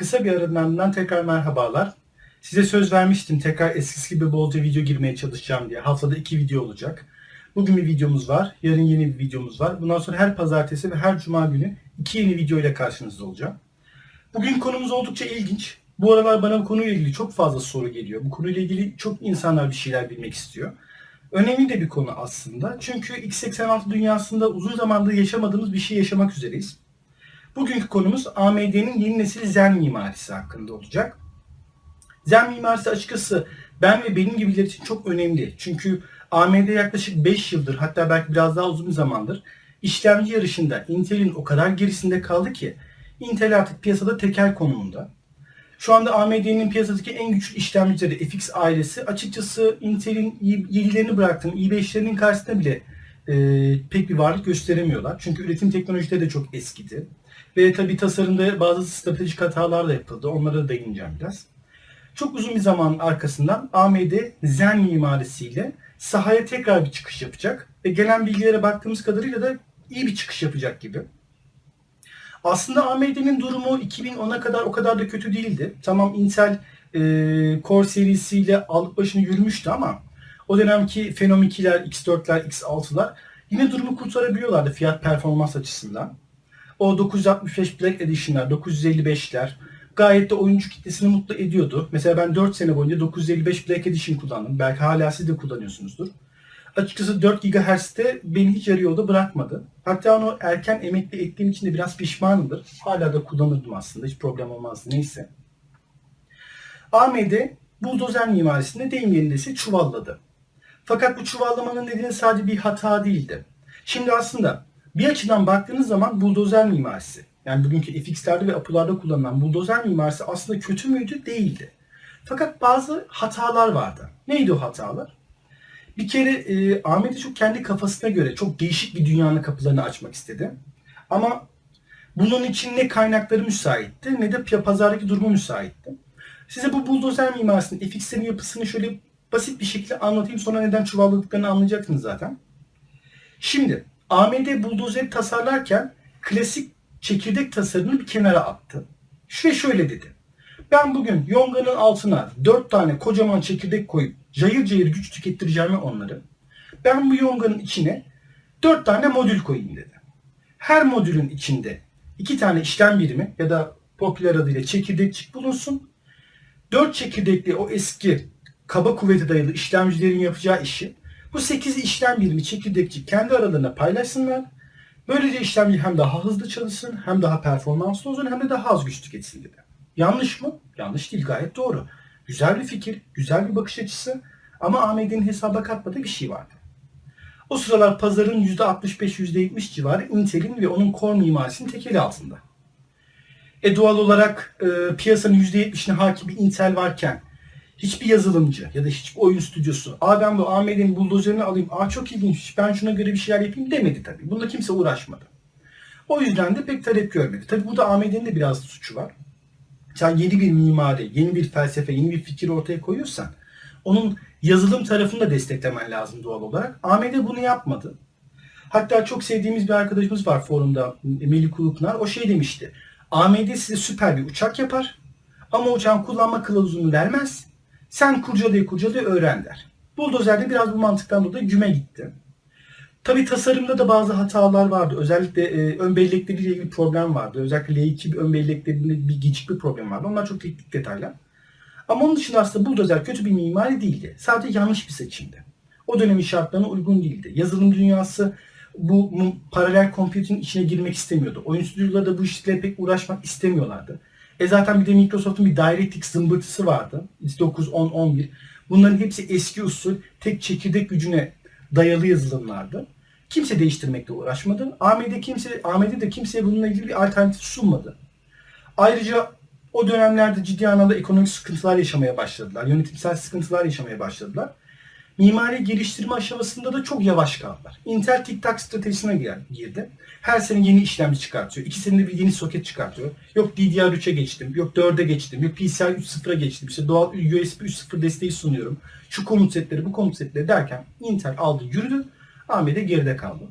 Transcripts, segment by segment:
Kısa bir aranın ardından tekrar merhabalar. Size söz vermiştim tekrar eskisi gibi bolca video girmeye çalışacağım diye. Haftada iki video olacak. Bugün bir videomuz var. Yarın yeni bir videomuz var. Bundan sonra her pazartesi ve her cuma günü iki yeni video ile karşınızda olacağım. Bugün konumuz oldukça ilginç. Bu aralar bana bu konuyla ilgili çok fazla soru geliyor. Bu konuyla ilgili çok insanlar bir şeyler bilmek istiyor. Önemli de bir konu aslında. Çünkü x86 dünyasında uzun zamandır yaşamadığımız bir şey yaşamak üzereyiz. Bugünkü konumuz AMD'nin yeni nesil Zen mimarisi hakkında olacak. Zen mimarisi açıkçası ben ve benim gibiler için çok önemli. Çünkü AMD yaklaşık 5 yıldır hatta belki biraz daha uzun bir zamandır işlemci yarışında Intel'in o kadar gerisinde kaldı ki Intel artık piyasada tekel konumunda. Şu anda AMD'nin piyasadaki en güçlü işlemcileri FX ailesi açıkçası Intel'in i7'lerini bıraktığım i5'lerinin karşısında bile e, pek bir varlık gösteremiyorlar. Çünkü üretim teknolojileri de çok eskidi. Ve tabi tasarımda bazı stratejik hatalar da yapıldı. Onlara da değineceğim biraz. Çok uzun bir zaman arkasından AMD Zen mimarisiyle sahaya tekrar bir çıkış yapacak. Ve gelen bilgilere baktığımız kadarıyla da iyi bir çıkış yapacak gibi. Aslında AMD'nin durumu 2010'a kadar o kadar da kötü değildi. Tamam Intel e, Core serisiyle aldık başını yürümüştü ama o dönemki Phenom 2'ler, X4'ler, X6'lar yine durumu kurtarabiliyorlardı fiyat performans açısından. O 965 Black Edition'lar, 955'ler gayet de oyuncu kitlesini mutlu ediyordu. Mesela ben 4 sene boyunca 955 Black Edition kullandım. Belki hala siz de kullanıyorsunuzdur. Açıkçası 4 GHz'de beni hiç yarı yolda bırakmadı. Hatta onu erken emekli ettiğim için de biraz pişmanımdır. Hala da kullanırdım aslında. Hiç problem olmazdı. Neyse. AMD buldozer mimarisinde deyim yerindeyse çuvalladı. Fakat bu çuvallamanın nedeni sadece bir hata değildi. Şimdi aslında bir açıdan baktığınız zaman buldozer mimarisi, yani bugünkü FX'lerde ve Apu'larda kullanılan buldozer mimarisi aslında kötü müydü? Değildi. Fakat bazı hatalar vardı. Neydi o hatalar? Bir kere e, Ahmet'e çok kendi kafasına göre çok değişik bir dünyanın kapılarını açmak istedi. Ama bunun için ne kaynakları müsaitti ne de pazardaki durumu müsaitti. Size bu buldozer mimarisinin, FX'lerin yapısını şöyle basit bir şekilde anlatayım. Sonra neden çuvalladıklarını anlayacaksınız zaten. Şimdi AMD buldozeri tasarlarken klasik çekirdek tasarımını bir kenara attı. Ve şöyle dedi. Ben bugün yonganın altına 4 tane kocaman çekirdek koyup cayır cayır güç tükettireceğimi onları. Ben bu yonganın içine 4 tane modül koyayım dedi. Her modülün içinde 2 tane işlem birimi ya da popüler adıyla çekirdekçik bulunsun. 4 çekirdekli o eski kaba kuvvete dayalı işlemcilerin yapacağı işi bu 8 işlem birimi çekirdekçik kendi aralarında paylaşsınlar. Böylece işlemci hem daha hızlı çalışsın, hem daha performanslı olsun, hem de daha az güç tüketsin dedi. Yanlış mı? Yanlış değil, gayet doğru. Güzel bir fikir, güzel bir bakış açısı ama AMD'nin hesaba katmadığı bir şey vardı. O sıralar pazarın %65-%70 civarı Intel'in ve onun Core mimarisinin tekeli altında. E doğal olarak e, piyasanın %70'ine hakim bir Intel varken hiçbir yazılımcı ya da hiçbir oyun stüdyosu aa ben bu AMD'nin buldozerini alayım aa çok ilginç ben şuna göre bir şeyler yapayım demedi tabii. Bunda kimse uğraşmadı. O yüzden de pek talep görmedi. Tabii burada AMD'nin de biraz suçu var. Sen yeni bir mimari, yeni bir felsefe, yeni bir fikir ortaya koyuyorsan onun yazılım tarafını da desteklemen lazım doğal olarak. AMD bunu yapmadı. Hatta çok sevdiğimiz bir arkadaşımız var forumda Melih Kulupınar. O şey demişti. AMD size süper bir uçak yapar ama uçağın kullanma kılavuzunu vermez. Sen kurcalayı kurcalayı öğren der. Bulldozer de biraz bu mantıktan dolayı güme gitti. Tabi tasarımda da bazı hatalar vardı. Özellikle e, ön bellekleriyle ilgili problem vardı. Özellikle L2 ön belleklerinde bir gecikme problem vardı. Onlar çok teknik detaylar. Ama onun dışında aslında Bulldozer kötü bir mimari değildi. Sadece yanlış bir seçimdi. O dönemin şartlarına uygun değildi. Yazılım dünyası bu paralel computing içine girmek istemiyordu. Oyun stüdyoları da bu işle pek uğraşmak istemiyorlardı. E zaten bir de Microsoft'un bir DirectX zımbırtısı vardı. 9, 10, 11. Bunların hepsi eski usul tek çekirdek gücüne dayalı yazılımlardı. Kimse değiştirmekle uğraşmadı. AMD kimse AMD de kimseye bununla ilgili bir alternatif sunmadı. Ayrıca o dönemlerde ciddi anlamda ekonomik sıkıntılar yaşamaya başladılar. Yönetimsel sıkıntılar yaşamaya başladılar. Mimari geliştirme aşamasında da çok yavaş kaldılar. Intel tik-tak stratejisine girdi. Her sene yeni işlemci çıkartıyor. İki senede bir yeni soket çıkartıyor. Yok DDR3'e geçtim, yok 4'e geçtim, yok PCI 3.0'a geçtim. İşte doğal USB 3.0 desteği sunuyorum. Şu komut setleri, bu komut setleri derken Intel aldı, yürüdü. AMD geride kaldı.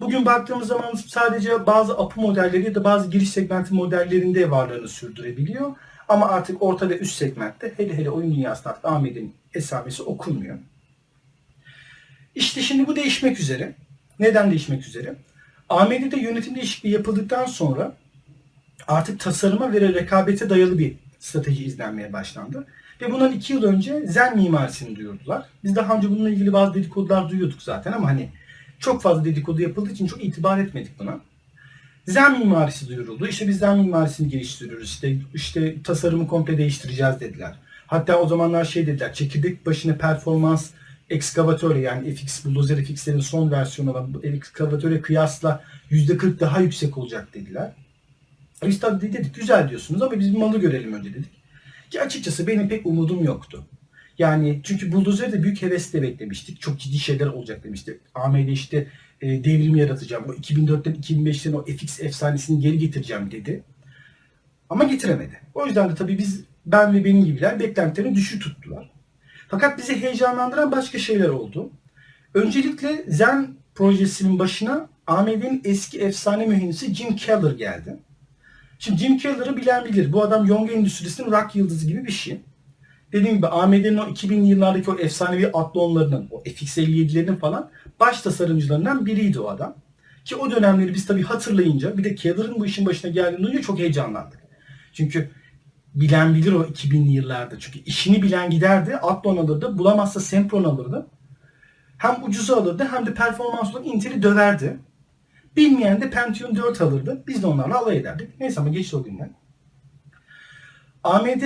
Bugün baktığımız zaman sadece bazı APU modelleri ya da bazı giriş segmenti modellerinde varlığını sürdürebiliyor. Ama artık orta ve üst segmentte hele hele oyun dünyasında AMD'nin esamesi okunmuyor. İşte şimdi bu değişmek üzere. Neden değişmek üzere? AMD'de yönetim değişikliği yapıldıktan sonra artık tasarıma ve rekabete dayalı bir strateji izlenmeye başlandı. Ve bundan iki yıl önce Zen mimarisini duyurdular. Biz daha önce bununla ilgili bazı dedikodular duyuyorduk zaten ama hani çok fazla dedikodu yapıldığı için çok itibar etmedik buna. Zen mimarisi duyuruldu. İşte biz Zen mimarisini geliştiriyoruz. İşte, işte tasarımı komple değiştireceğiz dediler. Hatta o zamanlar şey dediler. Çekirdek başına performans ekskavatörle yani FX Bulldozer FX'lerin son versiyonu olan bu ekskavatöre kıyasla %40 daha yüksek olacak dediler. Biz tabii dedik güzel diyorsunuz ama biz bir malı görelim önce dedik. Ki açıkçası benim pek umudum yoktu. Yani çünkü Bulldozer'ı da büyük hevesle beklemiştik. Çok ciddi şeyler olacak demişti. AMD işte e, devrim yaratacağım. O 2004'ten 2005'ten o FX efsanesini geri getireceğim dedi. Ama getiremedi. O yüzden de tabii biz ben ve benim gibiler beklentilerini düşük tuttular. Fakat bizi heyecanlandıran başka şeyler oldu. Öncelikle Zen projesinin başına AMD'nin eski efsane mühendisi Jim Keller geldi. Şimdi Jim Keller'ı bilen bilir. Bu adam Yonga Endüstrisi'nin rock yıldızı gibi bir şey. Dediğim gibi AMD'nin o 2000'li yıllardaki o efsanevi Athlon'larının, o FX57'lerinin falan baş tasarımcılarından biriydi o adam. Ki o dönemleri biz tabii hatırlayınca bir de Keller'ın bu işin başına geldiğini duyunca çok heyecanlandık. Çünkü bilen bilir o 2000'li yıllarda. Çünkü işini bilen giderdi, Athlon alırdı, bulamazsa Sempron alırdı. Hem ucuzu alırdı hem de performans olarak Intel'i döverdi. Bilmeyen de Pentium 4 alırdı. Biz de onlarla alay ederdik. Neyse ama geçti o günler. AMD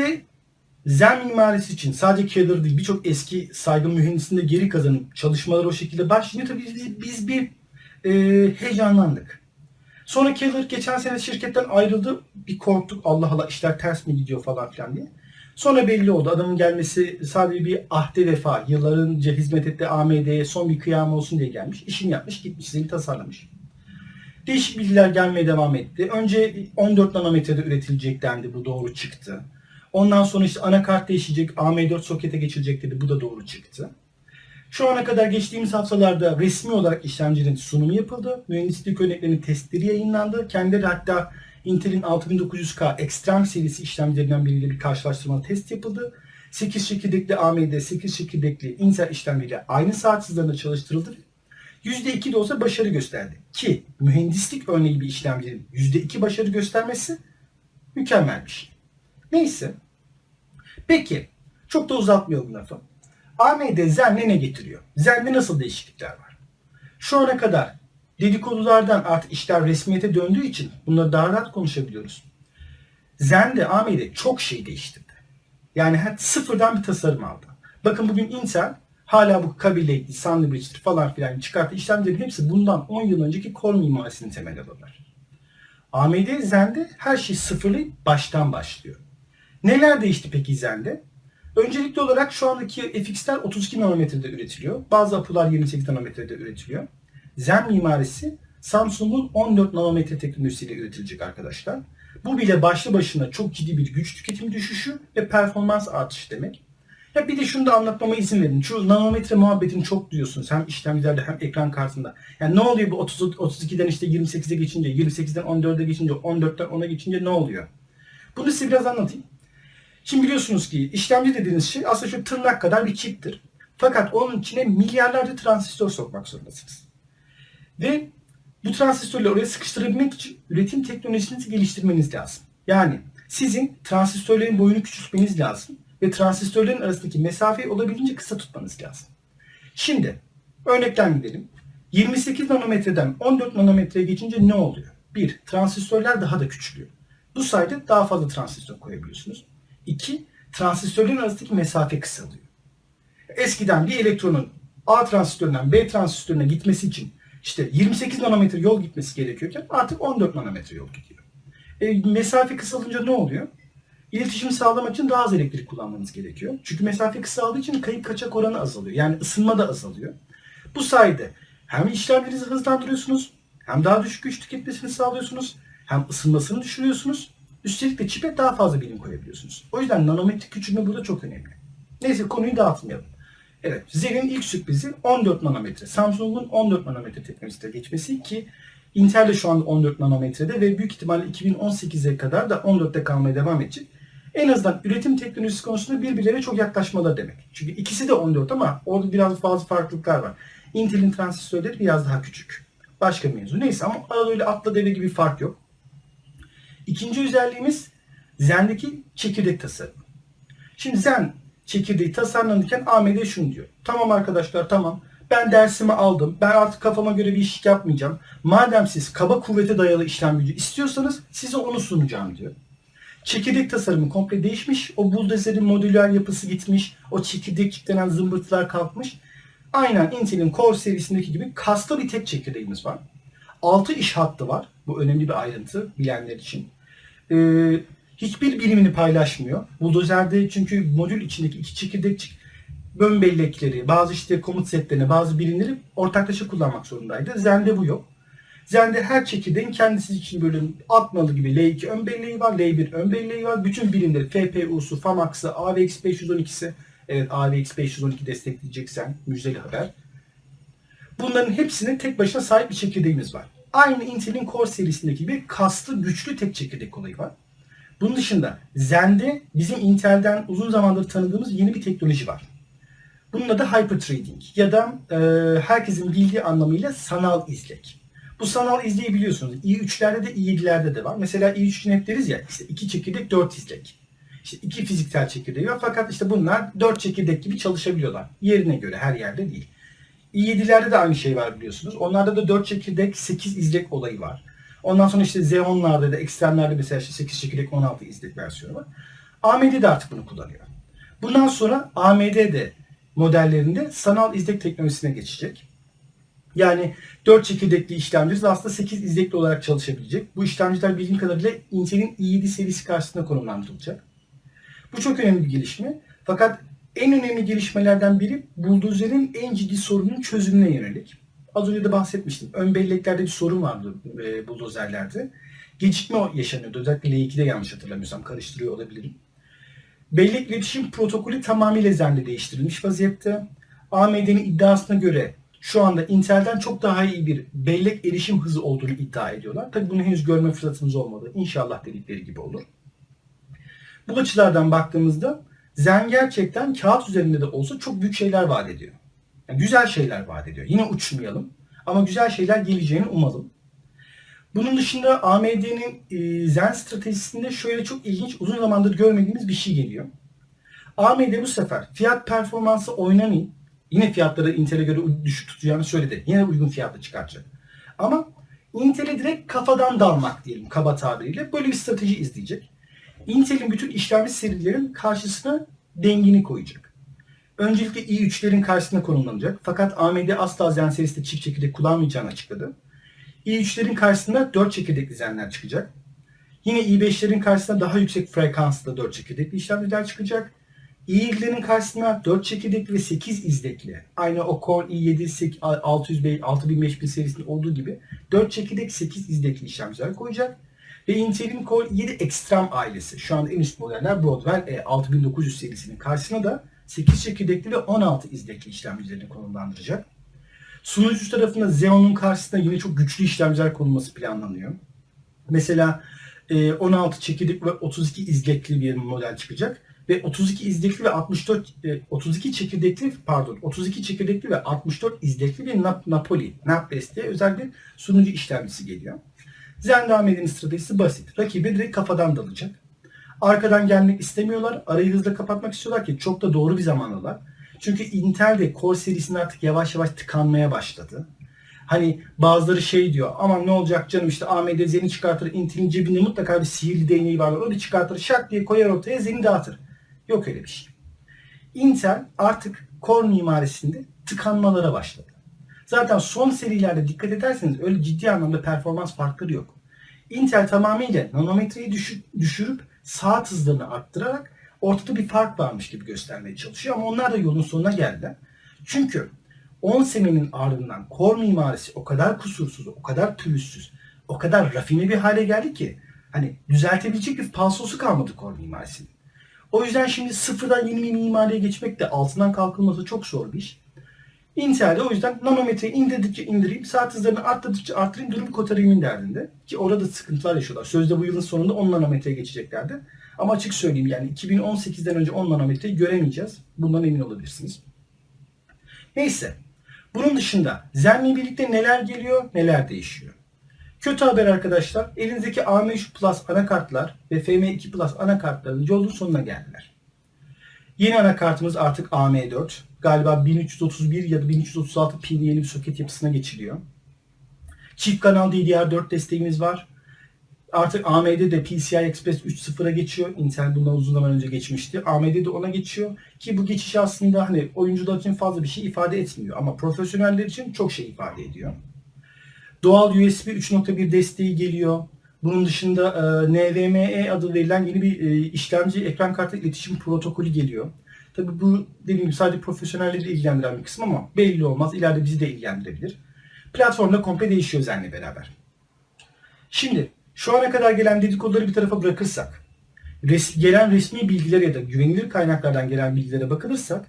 Zen mimarisi için sadece Keller değil birçok eski saygın mühendisinde geri kazanıp çalışmalar o şekilde başlayınca tabii biz, biz bir e, heyecanlandık. Sonra Keller geçen sene şirketten ayrıldı. Bir korktuk Allah Allah işler ters mi gidiyor falan filan diye. Sonra belli oldu. Adamın gelmesi sadece bir ahde vefa. Yıllarınca hizmet etti AMD'ye son bir kıyam olsun diye gelmiş. İşini yapmış, gitmiş, seni tasarlamış. Değişik bilgiler gelmeye devam etti. Önce 14 nanometrede üretilecek dendi. Bu doğru çıktı. Ondan sonra işte anakart değişecek. AM4 sokete geçilecek dedi. Bu da doğru çıktı. Şu ana kadar geçtiğimiz haftalarda resmi olarak işlemcinin sunumu yapıldı. Mühendislik örneklerinin testleri yayınlandı. Kendileri hatta Intel'in 6900K Extreme serisi işlemcilerinden biriyle bir karşılaştırmalı test yapıldı. 8 çekirdekli AMD, 8 çekirdekli Intel işlemciyle aynı saat hızlarında çalıştırıldı. %2 de olsa başarı gösterdi. Ki mühendislik örneği bir işlemcinin %2 başarı göstermesi mükemmel bir şey. Neyse. Peki. Çok da uzatmayalım lafı. AMD Zen'le ne getiriyor? Zen'de nasıl değişiklikler var? Şu ana kadar dedikodulardan artık işler resmiyete döndüğü için bunları daha rahat konuşabiliyoruz. Zen'de AMD çok şey değiştirdi. Yani sıfırdan bir tasarım aldı. Bakın bugün Intel hala bu Kaby Sandwich'tir falan filan çıkarttığı işlemlerin hepsi bundan 10 yıl önceki Core mimarisini temel alırlar. AMD Zen'de her şey sıfırlayıp baştan başlıyor. Neler değişti peki Zen'de? Öncelikli olarak şu andaki FX'ler 32 nanometrede üretiliyor. Bazı APU'lar 28 nanometrede üretiliyor. Zen mimarisi Samsung'un 14 nanometre teknolojisiyle üretilecek arkadaşlar. Bu bile başlı başına çok ciddi bir güç tüketimi düşüşü ve performans artışı demek. Ya bir de şunu da anlatmama izin verin. Şu nanometre muhabbetini çok duyuyorsunuz. Hem işlemcilerde hem ekran kartında. Yani ne oluyor bu 30, 32'den işte 28'e geçince, 28'den 14'e geçince, 14'ten 10'a geçince ne oluyor? Bunu size biraz anlatayım. Şimdi biliyorsunuz ki işlemci dediğiniz şey aslında şu tırnak kadar bir çiptir. Fakat onun içine milyarlarca transistör sokmak zorundasınız. Ve bu transistörleri oraya sıkıştırabilmek için üretim teknolojisini geliştirmeniz lazım. Yani sizin transistörlerin boyunu küçültmeniz lazım ve transistörlerin arasındaki mesafeyi olabildiğince kısa tutmanız lazım. Şimdi örnekten gidelim. 28 nanometreden 14 nanometreye geçince ne oluyor? Bir, transistörler daha da küçülüyor. Bu sayede daha fazla transistör koyabiliyorsunuz. İki, transistörlerin arasındaki mesafe kısalıyor. Eskiden bir elektronun A transistöründen B transistörüne gitmesi için işte 28 nanometre yol gitmesi gerekiyorken artık 14 nanometre yol gidiyor. E, mesafe kısalınca ne oluyor? İletişim sağlamak için daha az elektrik kullanmanız gerekiyor. Çünkü mesafe kısaldığı için kayıp kaçak oranı azalıyor. Yani ısınma da azalıyor. Bu sayede hem işlemlerinizi hızlandırıyorsunuz, hem daha düşük güç tüketmesini sağlıyorsunuz, hem ısınmasını düşürüyorsunuz. Üstelik de çipe daha fazla bilim koyabiliyorsunuz. O yüzden nanometrik küçülme burada çok önemli. Neyse konuyu dağıtmayalım. Evet, Zen'in ilk sürprizi 14 nanometre. Samsung'un 14 nanometre teknolojisine geçmesi ki Intel de şu anda 14 nanometrede ve büyük ihtimalle 2018'e kadar da 14'te kalmaya devam edecek. En azından üretim teknolojisi konusunda birbirlerine çok yaklaşmaları demek. Çünkü ikisi de 14 ama orada biraz bazı farklılıklar var. Intel'in transistörleri biraz daha küçük. Başka mevzu. Neyse ama arada öyle atla deve gibi fark yok. İkinci özelliğimiz Zen'deki çekirdek tasarımı. Şimdi Zen çekirdeği tasarlanırken AMD şunu diyor. Tamam arkadaşlar tamam. Ben dersimi aldım. Ben artık kafama göre bir iş yapmayacağım. Madem siz kaba kuvvete dayalı işlem gücü istiyorsanız size onu sunacağım diyor. Çekirdek tasarımı komple değişmiş. O buldozerin modüler yapısı gitmiş. O çekirdek denen zımbırtılar kalkmış. Aynen Intel'in Core serisindeki gibi kaslı bir tek çekirdeğimiz var. 6 iş hattı var. Bu önemli bir ayrıntı bilenler için. Ee, hiçbir birimini paylaşmıyor. Bulldozer'de çünkü modül içindeki iki çekirdek bön bellekleri, bazı işte komut setlerini, bazı birimleri ortaklaşa kullanmak zorundaydı. Zen'de bu yok. Zen'de her çekirdeğin kendisi için böyle atmalı gibi L2 ön belleği var, L1 ön belleği var. Bütün birimleri FPU'su, FAMAX'ı, AVX 512'si, evet AVX 512 destekleyeceksen müjdeli haber. Bunların hepsinin tek başına sahip bir çekirdeğimiz var. Aynı Intel'in Core serisindeki gibi kaslı, güçlü tek çekirdek olayı var. Bunun dışında Zen'de bizim Intel'den uzun zamandır tanıdığımız yeni bir teknoloji var. Bunun adı hyperthreading ya da e, herkesin bildiği anlamıyla sanal izlek. Bu sanal izleyi biliyorsunuz. i3'lerde de i7'lerde de var. Mesela i3 için hep deriz ya işte iki çekirdek dört izlek. İşte iki fiziksel çekirdeği var fakat işte bunlar dört çekirdek gibi çalışabiliyorlar. Yerine göre her yerde değil. İ7'lerde de aynı şey var biliyorsunuz. Onlarda da 4 çekirdek 8 izlek olayı var. Ondan sonra işte Xeon'larda da ekstremlerde mesela işte 8 çekirdek 16 izlek versiyonu var. AMD de artık bunu kullanıyor. Bundan sonra AMD de modellerinde sanal izlek teknolojisine geçecek. Yani 4 çekirdekli işlemcimiz aslında 8 izlekli olarak çalışabilecek. Bu işlemciler bildiğim kadarıyla Intel'in i7 serisi karşısında konumlandırılacak. Bu çok önemli bir gelişme. Fakat en önemli gelişmelerden biri buldozer'in en ciddi sorunun çözümüne yönelik. Az önce de bahsetmiştim. Ön belleklerde bir sorun vardı e, buldozerlerde. Gecikme yaşanıyordu. Özellikle L2'de yanlış hatırlamıyorsam karıştırıyor olabilirim. Bellek iletişim protokolü tamamıyla Zen'de değiştirilmiş vaziyette. AMD'nin iddiasına göre şu anda Intel'den çok daha iyi bir bellek erişim hızı olduğunu iddia ediyorlar. Tabi bunu henüz görme fırsatımız olmadı. İnşallah dedikleri gibi olur. Bu açılardan baktığımızda Zen gerçekten kağıt üzerinde de olsa çok büyük şeyler vaat ediyor. Yani güzel şeyler vaat ediyor. Yine uçmayalım ama güzel şeyler geleceğini umalım. Bunun dışında AMD'nin e, Zen stratejisinde şöyle çok ilginç uzun zamandır görmediğimiz bir şey geliyor. AMD bu sefer fiyat performansı oynanayım. Yine fiyatları Intel'e göre düşük tutacağını söyledi. Yine uygun fiyatla çıkartacak. Ama Intel'e direkt kafadan dalmak diyelim kaba tabiriyle böyle bir strateji izleyecek. Intel'in bütün işlemci serilerin karşısına dengini koyacak. Öncelikle i3'lerin karşısına konumlanacak. Fakat AMD asla Zen serisinde çift çekirdek kullanmayacağını açıkladı. i3'lerin karşısında 4 çekirdekli Zen'ler çıkacak. Yine i5'lerin karşısına daha yüksek frekanslı 4 çekirdekli işlemciler çıkacak. i7'lerin karşısına 4 çekirdekli ve 8 izlekli. Aynı o Core i7 600 6000 5000 serisinde olduğu gibi 4 çekirdek 8 izlekli işlemciler koyacak. Ve Intel'in Core i7 Extreme ailesi. Şu anda en üst modeller Broadwell E 6900 serisinin karşısına da 8 çekirdekli ve 16 izlekli işlemcilerini konumlandıracak. Sunucu tarafında Xeon'un karşısında yine çok güçlü işlemciler konulması planlanıyor. Mesela 16 çekirdek ve 32 izlekli bir model çıkacak ve 32 izlekli ve 64 32 çekirdekli pardon 32 çekirdekli ve 64 izlekli bir Napoli NAPES diye özel bir sunucu işlemcisi geliyor. Zen devam edenin stratejisi basit. Rakibi direkt kafadan dalacak. Arkadan gelmek istemiyorlar. Arayı hızla kapatmak istiyorlar ki çok da doğru bir zamanlılar. Çünkü Intel de Core serisinde artık yavaş yavaş tıkanmaya başladı. Hani bazıları şey diyor aman ne olacak canım işte AMD Zen'i çıkartır Intel'in cebinde mutlaka bir sihirli değneği var. O da çıkartır şak diye koyar ortaya Zen'i dağıtır. Yok öyle bir şey. Intel artık Core mimarisinde tıkanmalara başladı. Zaten son serilerde dikkat ederseniz öyle ciddi anlamda performans farkları yok. Intel tamamıyla nanometreyi düşürüp saat hızlarını arttırarak ortada bir fark varmış gibi göstermeye çalışıyor ama onlar da yolun sonuna geldi. Çünkü 10 senenin ardından Core mimarisi o kadar kusursuz, o kadar pürüzsüz, o kadar rafine bir hale geldi ki hani düzeltebilecek bir falsosu kalmadı Core mimarisinin. O yüzden şimdi sıfırdan yeni bir mimariye geçmek de altından kalkılması çok zor bir iş. Intel'de o yüzden nanometreyi indirdikçe indireyim, saat hızlarını arttırdıkça arttırayım, durum kotarayımın derdinde. Ki orada sıkıntılar yaşıyorlar. Sözde bu yılın sonunda 10 nanometreye geçeceklerdi. Ama açık söyleyeyim yani 2018'den önce 10 nanometreyi göremeyeceğiz. Bundan emin olabilirsiniz. Neyse. Bunun dışında Zen'le birlikte neler geliyor, neler değişiyor. Kötü haber arkadaşlar. Elinizdeki AM3 Plus anakartlar ve FM2 Plus anakartların yolun sonuna geldiler. Yeni anakartımız artık AM4. Galiba 1331 ya da 1336 pin yeni bir soket yapısına geçiliyor. Çift kanal DDR4 desteğimiz var. Artık AMD de PCI Express 3.0'a geçiyor. Intel bundan uzun zaman önce geçmişti. AMD de ona geçiyor. Ki bu geçiş aslında hani oyuncular için fazla bir şey ifade etmiyor. Ama profesyoneller için çok şey ifade ediyor. Doğal USB 3.1 desteği geliyor. Bunun dışında e, NVMe adı verilen yeni bir e, işlemci ekran kartı iletişim protokolü geliyor. Tabi bu dediğim gibi sadece profesyonelleri ilgilendiren bir kısım ama belli olmaz. İleride bizi de ilgilendirebilir. Platformda komple değişiyor Zen'le beraber. Şimdi şu ana kadar gelen dedikoduları bir tarafa bırakırsak, res- gelen resmi bilgilere ya da güvenilir kaynaklardan gelen bilgilere bakılırsak,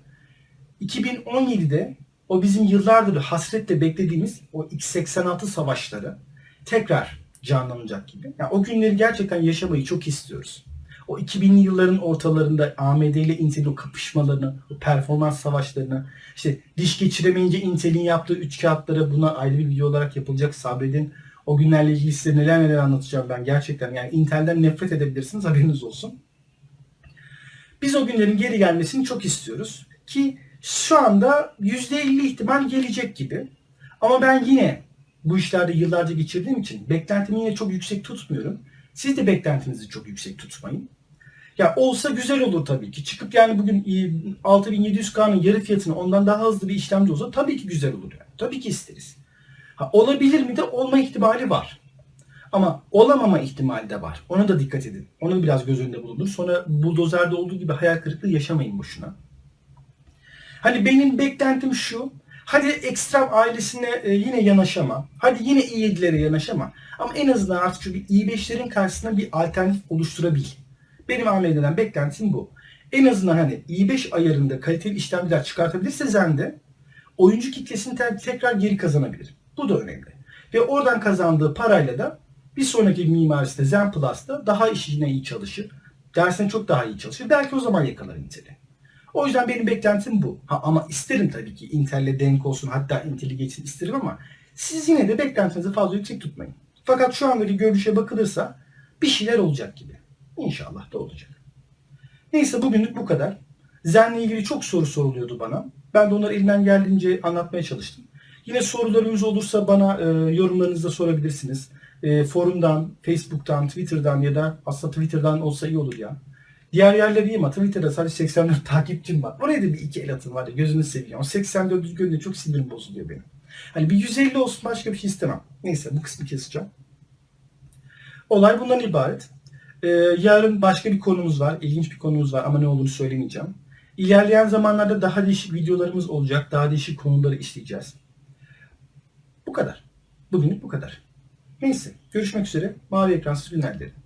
2017'de o bizim yıllardır hasretle beklediğimiz o X86 savaşları tekrar canlanacak gibi. Yani o günleri gerçekten yaşamayı çok istiyoruz. O 2000'li yılların ortalarında AMD ile Intel'in o kapışmalarını, o performans savaşlarını, işte diş geçiremeyince Intel'in yaptığı üç kağıtlara buna ayrı bir video olarak yapılacak sabredin. O günlerle ilgili size neler neler anlatacağım ben gerçekten. Yani Intel'den nefret edebilirsiniz haberiniz olsun. Biz o günlerin geri gelmesini çok istiyoruz. Ki şu anda %50 ihtimal gelecek gibi. Ama ben yine bu işlerde yıllarca geçirdiğim için beklentimi yine çok yüksek tutmuyorum. Siz de beklentinizi çok yüksek tutmayın. Ya olsa güzel olur tabii ki. Çıkıp yani bugün 6700K'nın yarı fiyatını ondan daha hızlı bir işlemci olsa tabii ki güzel olur yani. Tabii ki isteriz. Ha, olabilir mi de olma ihtimali var. Ama olamama ihtimali de var. Ona da dikkat edin. Onu biraz göz önünde bulundur. Sonra buldozerde olduğu gibi hayal kırıklığı yaşamayın boşuna. Hani benim beklentim şu. Hadi Extreme ailesine e, yine yanaşama. Hadi yine i7'lere yanaşama. Ama en azından artık şu bir i5'lerin karşısına bir alternatif oluşturabil. Benim AMD'den beklentim bu. En azından hani i5 ayarında kaliteli işlemciler çıkartabilirse Zen'de oyuncu kitlesini te- tekrar geri kazanabilir. Bu da önemli. Ve oradan kazandığı parayla da bir sonraki mimarisinde Zen Plus'ta daha işine iyi çalışır. Dersine çok daha iyi çalışır. Belki o zaman yakalar Intel'i. O yüzden benim beklentim bu. Ha, ama isterim tabii ki Intel'le denk olsun hatta Intel'i geçsin isterim ama siz yine de beklentinizi fazla yüksek tutmayın. Fakat şu andaki görüşe bakılırsa bir şeyler olacak gibi. İnşallah da olacak. Neyse bugünlük bu kadar. Zen'le ilgili çok soru soruluyordu bana. Ben de onları elimden geldiğince anlatmaya çalıştım. Yine sorularınız olursa bana e, yorumlarınızda sorabilirsiniz. E, forumdan, Facebook'tan, Twitter'dan ya da aslında Twitter'dan olsa iyi olur ya. Diğer yerler iyi ama Twitter'da sadece 84 takipçim var. Oraya da bir iki el atın var ya gözünü seveyim. O 84 görünce çok sinirim bozuluyor benim. Hani bir 150 olsun başka bir şey istemem. Neyse bu kısmı keseceğim. Olay bundan ibaret. Ee, yarın başka bir konumuz var. İlginç bir konumuz var ama ne olduğunu söylemeyeceğim. İlerleyen zamanlarda daha değişik videolarımız olacak. Daha değişik konuları işleyeceğiz. Bu kadar. Bugünlük bu kadar. Neyse. Görüşmek üzere. Mavi ekransız günler dilerim.